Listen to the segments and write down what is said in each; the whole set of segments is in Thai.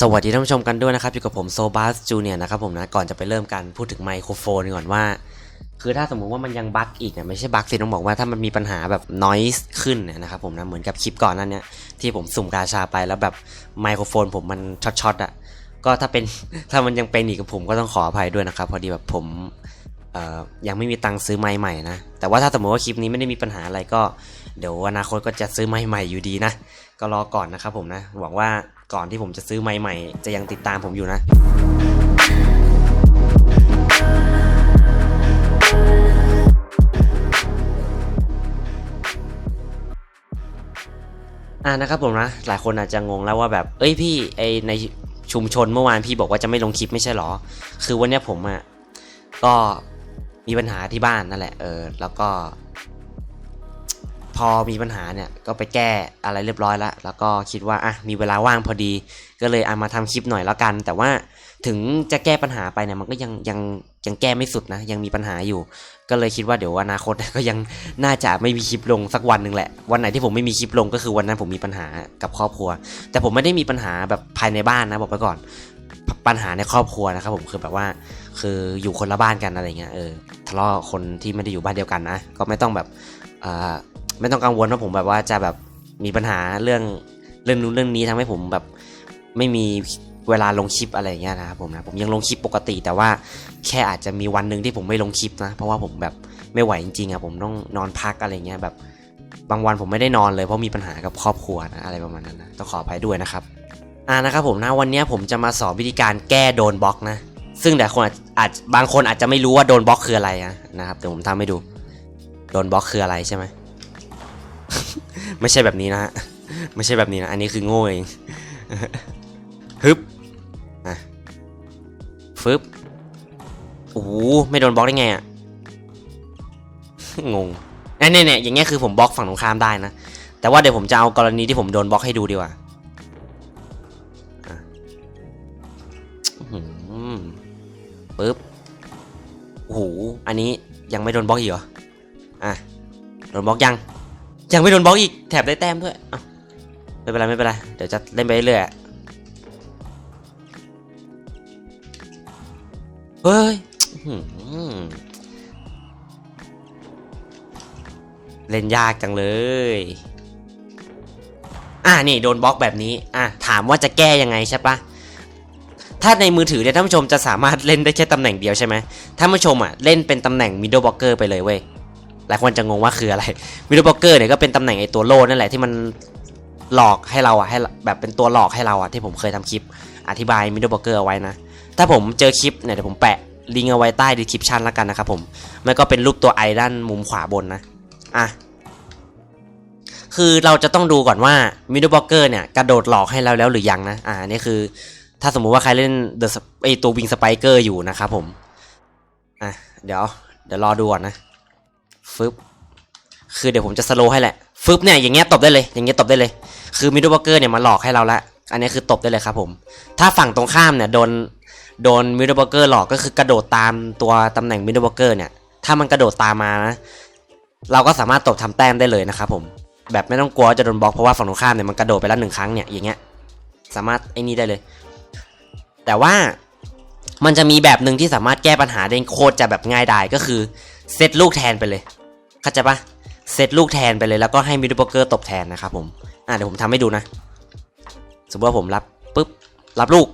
สวัสดีท่านผู้ชมกันด้วยนะครับอยู่กับผมโซบัสจูเนียนะครับผมนะก่อนจะไปเริ่มกันพูดถึงไมโครโฟนก่อนว่า คือถ้าสมมุติว่ามันยังบั๊กอีกเนี่ยไม่ใช่บั๊กสิต้องบอกว่าถ้ามันมีปัญหาแบบ noise ขึ้นเนี่ยนะครับผมนะเหมือนกับคลิปก่อนนั้นเนี่ยที่ผมสุ่มกาชาไปแล้วแบบไมโครโฟนผมมันช็อตๆอะก็ถ้าเป็นถ้ามันยังเป็นอีกกับผมก็ต้องขออภัยด้วยนะครับพอดีแบบผมยังไม่มีตังค์ซื้อไมค์ใหม่นะแต่ว่าถ้าสมมติว่าคลิปนี้ไม่ได้มีปัญหาอะไรก็ เดี๋ยวอนาคตก็จะซื้อไมค์ใหม่อยู่ดีนะ ก็รอก่อนนะครับผมนะ หวังว่าก่อนที่ผมจะซื้อไมค์ใหม่ จะยังติดตามผมอยู่นะอ่านะครับผมนะหลายคนอาจจะงงแล้วว่าแบบ เอ้ยพี่ไอในชุมชนเมื่อวานพี่บอกว่าจะไม่ลงคลิปไม่ใช่หรอ คือวันนี้ผมอะ่ะก็มีปัญหาที่บ้านนั่นแหละเออแล้วก็ พอมีปัญหาเนี่ยก็ไปแก้อะไรเรียบร้อยแล้ว แล้วก็คิดว่าอะมีเวลาว่างพอดี ก็เลยเอามาทำคลิปหน่อยแล้วกัน แต่ว่าถึงจะแก้ปัญหาไปเนี่ยมันก็ยังยังยังแก้ไม่สุดนะ ยังมีปัญหาอยู่ ก็เลยคิดว่าเดี๋ยวอนาคตก็ยังน่าจะไม่มีคลิปลงสักวันหนึ่งแหละ วันไหนที่ผมไม่มีคลิปลงก็คือวันนั้นผมมีปัญหากับครอบครัว แต่ผมไม่ได้มีปัญหาแบบภายในบ้านนะบอกไปก่อน ปัญหาในครอบครัวนะครับผมคือแบบว่าคืออยู่คนละบ้านกันอะไรเงี้ยเออทะเลาะคนที่ไม่ได้อยู่บ้านเดียวกันนะก็ไม่ต้องแบบอ่อ ไม่ต้องกังวลว่าผมแบบว่าจะแบบมีปัญหาเรื่องเรื่องนู้นเรื่องนี้ทำให้ผมแบบไม่มีเวลาลงคลิปอะไรอย่างเงี้ยนะครับผมนะผมยังลงคลิปปกติ แต่ว่าแค่อาจจะมีวันหนึ่งที่ผมไม่ลงคลิปนะ เพราะว่าผมแบบไม่ไหวจริงๆอะผมต้องนอนพักอะไรเงี้ยแบบบางวันผมไม่ได้นอนเลยเพราะมีปัญหากับครอบครัวนะอะไรประมาณนั้นนะต้องขออภัยด้วยนะครับอ่านะครับผมนะวันนี้ผมจะมาสอนวิธีการแก้โดนบล็อกนะ ซึ่งแต่คนอาจบางคนอาจจะไม่รู้ว่าโดนบล็อกคืออะไรอะนะครับเดี๋ยวผมทำให้ดูโดนบล็อกคืออะไรใช่ไหม ไม่ใช่แบบนี้นะฮะไม่ใช่แบบนี้นะ อันนี้คือโง่เองฮึบอะฟึบโอ้โหไม่โดนบล็อกได้ไงอะงงเนี่ยเนี่ยเนี่ยอย่างเงี้ยคือผมบล็อกฝั่งตรงข้ามได้นะ แต่ว่าเดี๋ยวผมจะเอากรณีที่ผมโดนบล็อกให้ดูดีกว่าปึ๊บโอ้โหอันนี้ยังไม่โดนบล็อกอีกเหรอ อะ โดนบล็อกยัง ยังไม่โดนบล็อกอีกแถบได้แต้มด้วยเอ้าไม่เป็นไรไม่เป็นไรเดี๋ยวจะเล่นไปเรื่อยเฮ้ยเล่นยากจังเลย อะนี่โดนบล็อกแบบนี้ อะถามว่าจะแก้ยังไงใช่ปะถ้าในมือถือเนี่ยท่านผู้ชมจะสามารถเล่นได้แค่ตำแหน่งเดียวใช่ไหมท่านผู้ชมอะเล่นเป็นตำแหน่ง middle blocker ไปเลยเว้ย หลายคนจะงงว่าคืออะไร middle blocker เนี่ยก็เป็นตำแหน่งไอตัวโล่นั่นแหละที่มันหลอกให้เราอะให้แบบเป็นตัวหลอกให้เราอะที่ผมเคยทำคลิปอธิบาย middle blocker เอาไว้นะ ถ้าผมเจอคลิปเนี่ยเดี๋ยวผมแปะลิงก์เอาไว้ใต้ description แล้วกันนะครับผมมันก็เป็นรูปตัวไอด้านมุมขวาบนนะอะคือเราจะต้องดูก่อนว่า middle blocker เนี่ยกระโดดหลอกให้เราแล้วหรือยังนะอ่านี่คือ ถ้าสมมุติว่าใครเล่น The Sp- ไอตัววิงสไปเกอร์อยู่นะครับผมอะเดี๋ยวเดี๋ยวรอดูก่อนนะ ฟึบคือเดี๋ยวผมจะสโลว์ให้แหละฟึบเนี่ยอย่างเงี้ยตบได้เลย อย่างเงี้ยตบได้เลย คือมิดเดิลบล็อกเกอร์เนี่ยมาหลอกให้เราละอันนี้คือตบได้เลยครับผม ถ้าฝั่งตรงข้ามเนี่ยโดนโดนมิดเดิลบล็อกเกอร์หลอกก็คือกระโดดตามตัวตำแหน่งมิดเดิลบล็อกเกอร์เนี่ย ถ้ามันกระโดดตามมานะเราก็สามารถตบทำแต้มได้เลยนะครับผม แบบไม่ต้องกลัวว่าจะโดนบล็อกเพราะว่าฝั่งตรงข้ามเนี่ยมันกระโดดไปแล้วหนึ่งครั้งเนี่ยอย่างเงี้ยสามารถไอ้นี่ได้เลย แต่ว่ามันจะมีแบบหนึ่งที่สามารถแก้ปัญหาได้โคตรจะแบบง่ายดายก็คือเซตลูกแทนไปเลย เข้าใจปะเซตลูกแทนไปเลยแล้วก็ให้มิดเดิลบเกอร์ตบแทนนะครับผม อะเดี๋ยวผมทำให้ดูนะ สมมติว่าผมรับปุ๊บ รับลูก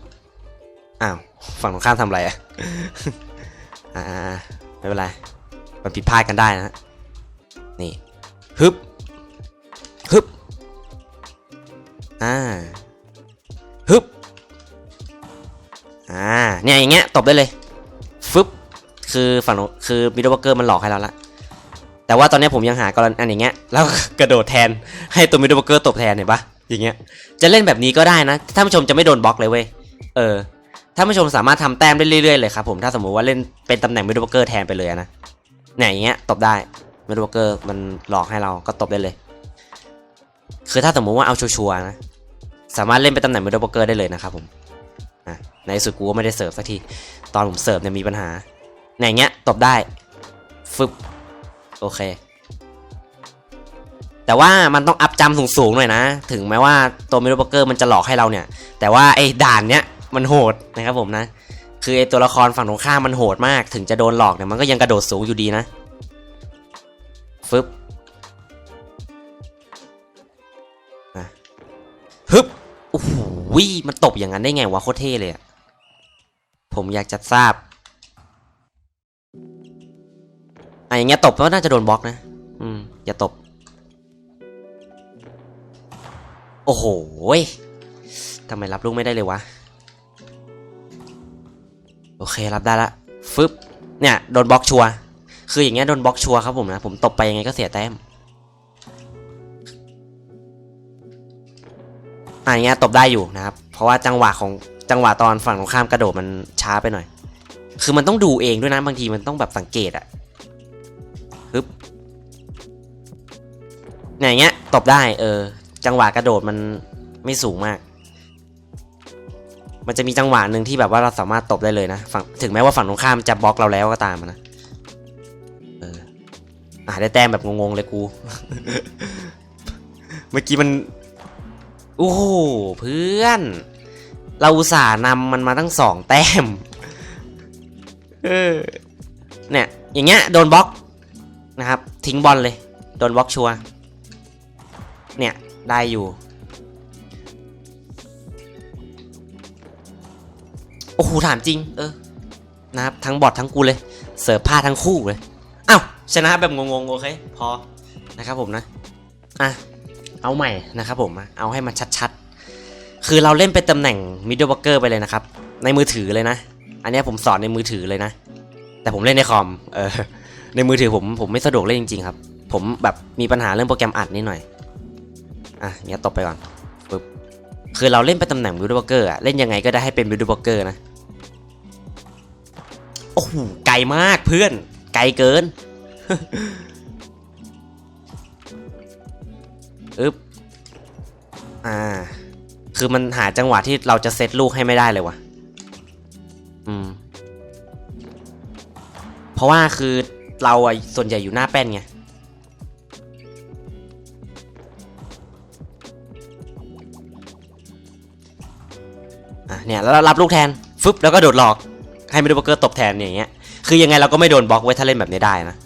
อ้าว ฝั่งตรงข้ามทำอะไรอะอ่าไม่เป็นไร มันผิดพลาดกันได้นะ นี่ ฮึบ ฮึบ อ่า ฮึบ อ่า เนี่ยอย่างเงี้ยตบได้เลย ฟึบ คือฝั่งคือมิดเดิลบเกอร์มันหลอกให้เราละ แต่ว่าตอนนี้ผมยังหากรณีอันอย่างเงี้ยแล้วกระโดดแทนให้ตัวมิดเดิลบล็อกเกอร์ตบแทนเห็นปะอย่างเงี้ยจะเล่นแบบนี้ก็ได้นะท่านผู้ชมจะไม่โดนบล็อกเลยเว้ยเออท่านผู้ชมสามารถทำแต้มได้เรื่อยๆเลยครับผมถ้าสมมุติว่าเล่นเป็นตำแหน่งมิดเดิลบล็อกเกอร์แทนไปเลยอะนะเนี่ยอย่างเงี้ยตบได้มิดเดิลบล็อกเกอร์มันหลอกให้เราก็ตบได้เลย คือถ้าสมมุติว่าเอาชัวร์ๆนะสามารถเล่นเป็นตำแหน่งมิดเดิลบล็อกเกอร์ได้เลยนะครับผมอะในสุดกูก็ไม่ได้เสิร์ฟสักทีตอนผมเสิร์ฟเนี่ยมีปัญหาในอย่างเงี้ยตบได้ฟึบ โอเค แต่ว่ามันต้องอัพจำสูงๆหน่อยนะ ถึงแม้ว่าตัวมิโรบเกอร์มันจะหลอกให้เราเนี่ย แต่ว่าไอ้ด่านเนี้ยมันโหดนะครับผมนะ คือไอ้ตัวละครฝั่งตรงข้ามมันโหดมาก ถึงจะโดนหลอกเนี่ยมันก็ยังกระโดดสูงอยู่ดีนะฟึบอะฮึบโอ้โหมันตบอย่างนั้นได้ไงวะโคตรเท่เลยอะผมอยากจะทราบ อะอย่างเงี้ยตบก็น่าจะโดนบล็อกนะ อืม อย่าตบ โอ้โหทำไมรับลูกไม่ได้เลยวะ โอเครับได้ละ ฟึบ เนี่ย โดนบล็อกชัวร์คืออย่างเงี้ยโดนบล็อกชัวร์ครับผมนะ ผมตบไปยังไงก็เสียแต้มอะอย่างเงี้ยตบได้อยู่นะครับ เพราะว่าจังหวะของจังหวะตอนฝั่งตรงข้ามกระโดดมันช้าไปหน่อย คือมันต้องดูเองด้วยนะบางทีมันต้องแบบสังเกตอะ ฮึบเนี่ยอย่างเงี้ยตบได้ เออ จังหวะกระโดดมันไม่สูงมาก มันจะมีจังหวะหนึ่งที่แบบว่าเราสามารถตบได้เลยนะฝั่งถึงแม้ว่าฝั่งตรงข้ามจะบล็อกเราแล้วก็ตามนะเอออะได้แต้มแบบงงๆเลยกู เมื่อกี้มัน โอ้โหเพื่อน เราอุตส่าห์นำมันมาตั้งสองแต้ม เออ เนี่ย อย่างเงี้ยโดนบล็อก นะครับ ทิ้งบอลเลย โดนบล็อกชัวเนี่ย ได้อยู่ โอ้โห ถามจริง เออ นะครับ ทั้งบอดทั้งกูเลย เสิร์ฟผ้าทั้งคู่เลยอ้าวชนะแบบงงๆ โอเค พอนะครับผมนะ อะ เอาใหม่นะครับผม เอาให้มันชัดๆ คือเราเล่นเป็นตำแหน่ง middle blocker ไปเลยนะครับ ในมือถือเลยนะ อันนี้ผมสอนในมือถือเลยนะ แต่ผมเล่นในคอม เออ ในมือถือผมผมไม่สะดวกเล่นจริงๆครับ ผมแบบมีปัญหาเรื่องโปรแกรมอัดนิดหน่อย อะเนี้ยตบไปก่อนปึ๊บคือเราเล่นเป็นตำแหน่ง middle blocker อะเล่นยังไงก็ได้ให้เป็น middle blocker นะ โอ้โห ไกลมากเพื่อน ไกลเกินอึ๊บ อ่า คือมันหาจังหวะที่เราจะเซตลูกให้ไม่ได้เลยว่ะ อืม เพราะว่าคือ เราอะส่วนใหญ่อยู่หน้าแป้นไงอะเนี่ยแล้วรับลูกแทนฟึบแล้วก็โดดหลอกให้มิดเดิลบล็อกเกอร์ตบแทนเนี่ยอย่างเงี้ยคือยังไงเราก็ไม่โดนบล็อกไว้ถ้าเล่นแบบนี้ได้นะ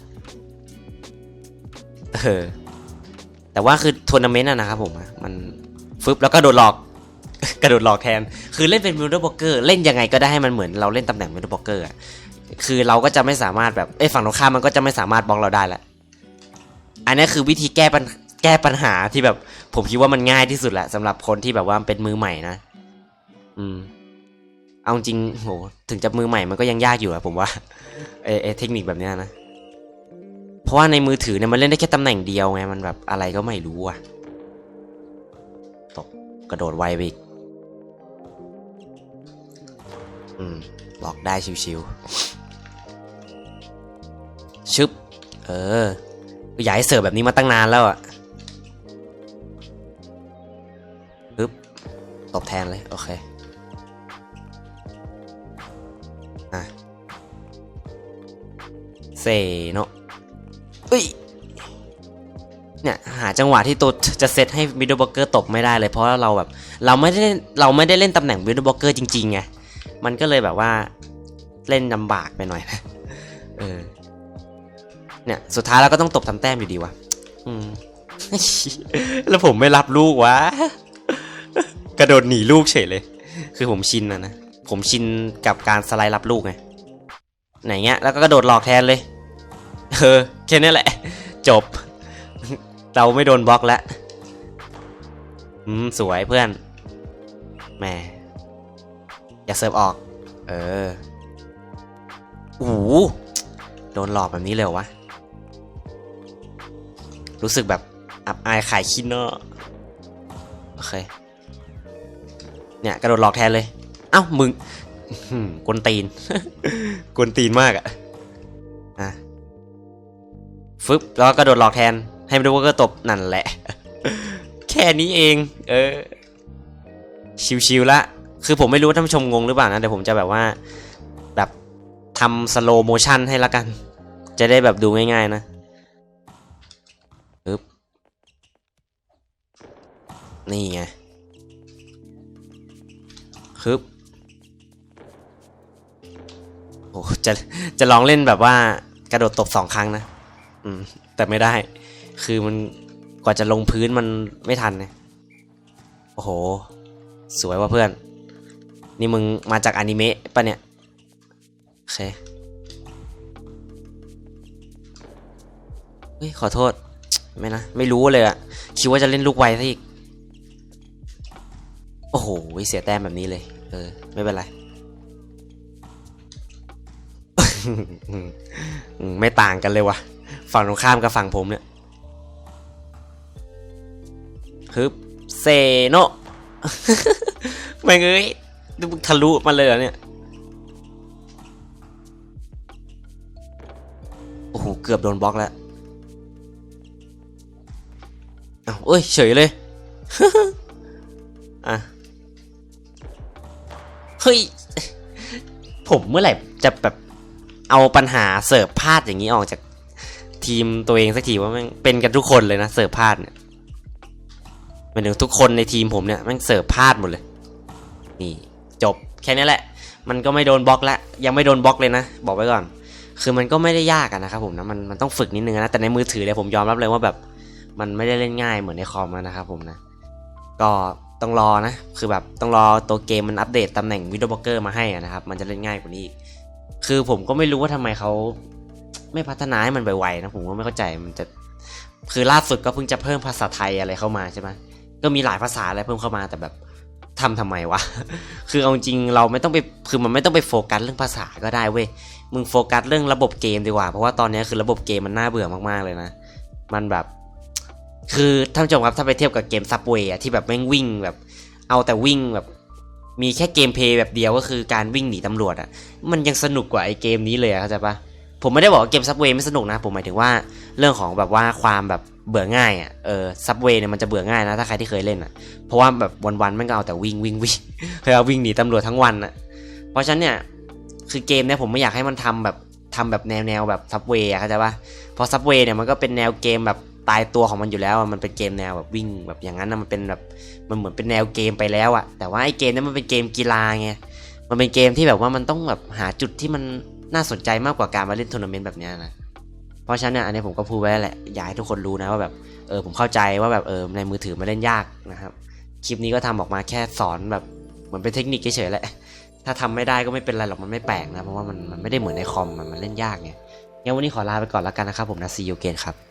เออแต่ว่าคือทัวร์นาเมนต์อะนะครับผมมันฟึบแล้วก็โดดหลอกกระโดดหลอกแทน คือเล่นเป็นมิดเดิลบล็อกเกอร์เล่นยังไงก็ได้ให้มันเหมือนเราเล่นตำแหน่งมิดเดิลบล็อกเกอร์อะ คือเราก็จะไม่สามารถแบบเอ้ยฝั่งตรงข้ามมันก็จะไม่สามารถบล็อกเราได้ละอันนี้คือวิธีแก้ปัญแก้ปัญหาที่แบบ ผมคิดว่ามันง่ายที่สุดแหละสำหรับคนที่แบบว่าเป็นมือใหม่นะ อืม เอาจริงโหถึงจะมือใหม่มันก็ยังยากอยู่อะผมว่าเอเอเทคนิคแบบนี้นะเพราะว่าในมือถือเนี่ยมันเล่นได้แค่ตำแหน่งเดียวไงมันแบบอะไรก็ไม่รู้อะตกกระโดดไวไปอีกอืมหลอกได้ชิวๆ ชึบ เอออยากให้เสิร์ฟแบบนี้มาตั้งนานแล้วอะปึ๊บตบแทนเลย โอเค อะเซโนะเอ้ย เนี่ย หาจังหวะที่ตัวจะเซตให้มิดเดิลบล็อกเกอร์ตบไม่ได้เลย เพราะเราแบบ เราไม่ได้เล่นเราไม่ได้เล่นตำแหน่งมิดเดิลบล็อกเกอร์จริงๆไง มันก็เลยแบบว่าเล่นลำบากไปหน่อยนะ เออ เนี่ยสุดท้ายเราก็ต้องตบทำแต้มอยู่ดีวะอืมแล้วผมไม่รับลูกวะ กระโดดหนีลูกเฉยเลย คือผมชินนะนะ ผมชินกับการสไลด์รับลูกไง ไหนเงี้ย แล้วก็กระโดดหลอกแทนเลย เออ แค่นี้แหละ จบ เราไม่โดนบล็อกแล้ว อืม สวยเพื่อน แหม อย่าเสิร์ฟออก เออโอ้โหโดนหลอกแบบนี้เลยวะ รู้สึกแบบอับอายขายขี้เนอะโอเค เนี่ยกระโดดหลอกแทนเลย เอ้ามึงกวนตีนกวนตีนมากอะอะฟึบแล้วกระโดดหลอกแทน ให้มันดูว่าก็ตบนั่นแหละ แค่นี้เอง เออ ชิวๆละ คือผมไม่รู้ว่าท่านผู้ชมงงหรือเปล่านะเดี๋ยวผมจะแบบว่า แบบทำสโลโมชันให้ละกัน จะได้แบบดูง่ายๆนะ นี่ไงฮึบโอ้จะจะลองเล่นแบบว่ากระโดดตบสองครั้งนะ อืม แต่ไม่ได้ คือมันกว่าจะลงพื้นมันไม่ทันเนี่ยโอ้โห สวยว่ะเพื่อน นี่มึงมาจากอนิเมะปะเนี่ย โอเค เฮ้ย ขอโทษ ไม่นะ ไม่รู้เลยอะคิดว่าจะเล่นลูกไวซะอีก โอ้โหเสียแต้มแบบนี้เลย เออ ไม่เป็นไร ไม่ต่างกันเลยวะฝั่งตรงข้ามกับฝั่งผมเนี่ยฮึบเซโนแม่งเอ้ยทะลุมาเลยเหรอเนี่ย โอ้โห เกือบโดนบล็อกแล้วอ้าเอ้ย เฉยเลย อะ ฮ้ย ผมเมื่อไหร่จะแบบเอาปัญหาเสิร์ฟพลาดอย่างนี้ออกจากทีมตัวเองสักทีว่าม่งเป็นกันทุกคนเลยนะเสิร์ฟพลาดเนี่ยเป็นถึงทุกคนในทีมผมเนี่ยม่งเสิร์ฟพลาดหมดเลย นี่จบแค่นี้แหละ มันก็ไม่โดนบล็อกแล้วยังไม่โดนบล็อกเลยนะ บอกไว้ก่อน คือมันก็ไม่ได้ยากะนะครับผมนะมันมันต้องฝึกนิดนึงนะแต่ในมือถือเนี่ยผมยอมรับเลยว่าแบบ มันไม่ได้เล่นง่ายเหมือนในคอมนะครับผมนะ ก็ ต้องรอนะ คือแบบต้องรอตัวเกมมันอัปเดตตำแหน่งวิดโอบล็อกเกอร์มาให้นะครับ มันจะเล่นง่ายกว่านี้อีก คือผมก็ไม่รู้ว่าทำไมเขาไม่พัฒนาให้มันไวๆนะผมก็ไม่เข้าใจมันจะ คือล่าสุดก็เพิ่งจะเพิ่มภาษาไทยอะไรเข้ามาใช่ไหมก็มีหลายภาษาอะไรเพิ่มเข้ามาแต่แบบทำทำไมวะ คือเอาจริงเราไม่ต้องไป คือมันไม่ต้องไปโฟกัสเรื่องภาษาก็ได้เว้ย มึงโฟกัสเรื่องระบบเกมดีกว่า เพราะว่าตอนนี้คือระบบเกมมันน่าเบื่อมากๆเลยนะ มันแบบ คือท่านผู้ชมครับถ้าไปเทียบกับเกมซับเวย์ที่แบบแม่งวิ่งแบบ เอาแต่วิ่งแบบมีแค่เกมเพลย์แบบเดียวก็คือการวิ่งหนีตำรวจอะมันยังสนุกกว่าไอ้เกมนี้เลยเข้าใจปะผมไม่ได้บอกว่าเกมซับเวย์ไม่สนุกนะ ผมหมายถึงว่าเรื่องของแบบว่าความแบบเบื่อง่ายอะเออซับเวย์เนี่ยมันจะเบื่อง่ายนะถ้าใครที่เคยเล่นอะเพราะว่าแบบวันๆมันก็เอาแต่วิ่งวิ่งวิ่งเคยเอาวิ่งหนีตำรวจทั้งวันอะเพราะฉะนั้นเนี่ยคือเกมเนี่ยผมไม่อยากให้มันทำแบบทำแบบแนวแนวแบบซับเวย์เข้าใจปะเพราะซับเวย์เนี่ยมันก็เป็นแนวเกมแบบ ตายตัวของมันอยู่แล้วมันเป็นเกมแนวแบบวิ่งแบบอย่างนั้นนะมันเป็นแบบมันเหมือนเป็นแนวเกมไปแล้วอะแต่ว่าไอ้เกมนี้มันเป็นเกมกีฬาไงมันเป็นเกมที่แบบว่ามันต้องแบบหาจุดที่มันน่าสนใจมากกว่าการมาเล่นทัวร์นาเมนต์แบบนี้นะเพราะฉะนั้นเนี่ยอันนี้ผมก็พูดไว้แหละอยากให้ทุกคนรู้นะว่าแบบเออผมเข้าใจว่าแบบเออในมือถือมันเล่นยากนะครับคลิปนี้ก็ทำออกมาแค่สอนแบบเหมือนเป็นเทคนิคเฉยๆแหละถ้าทำไม่ได้ก็ไม่เป็นไรหรอกมันไม่แปลกนะเพราะว่ามันมันไม่ได้เหมือนในคอมมันมันเล่นยากไงงั้นวันนี้ขอลาไปก่อนแล้วกันนะครับผมนะซีอูเกนครับ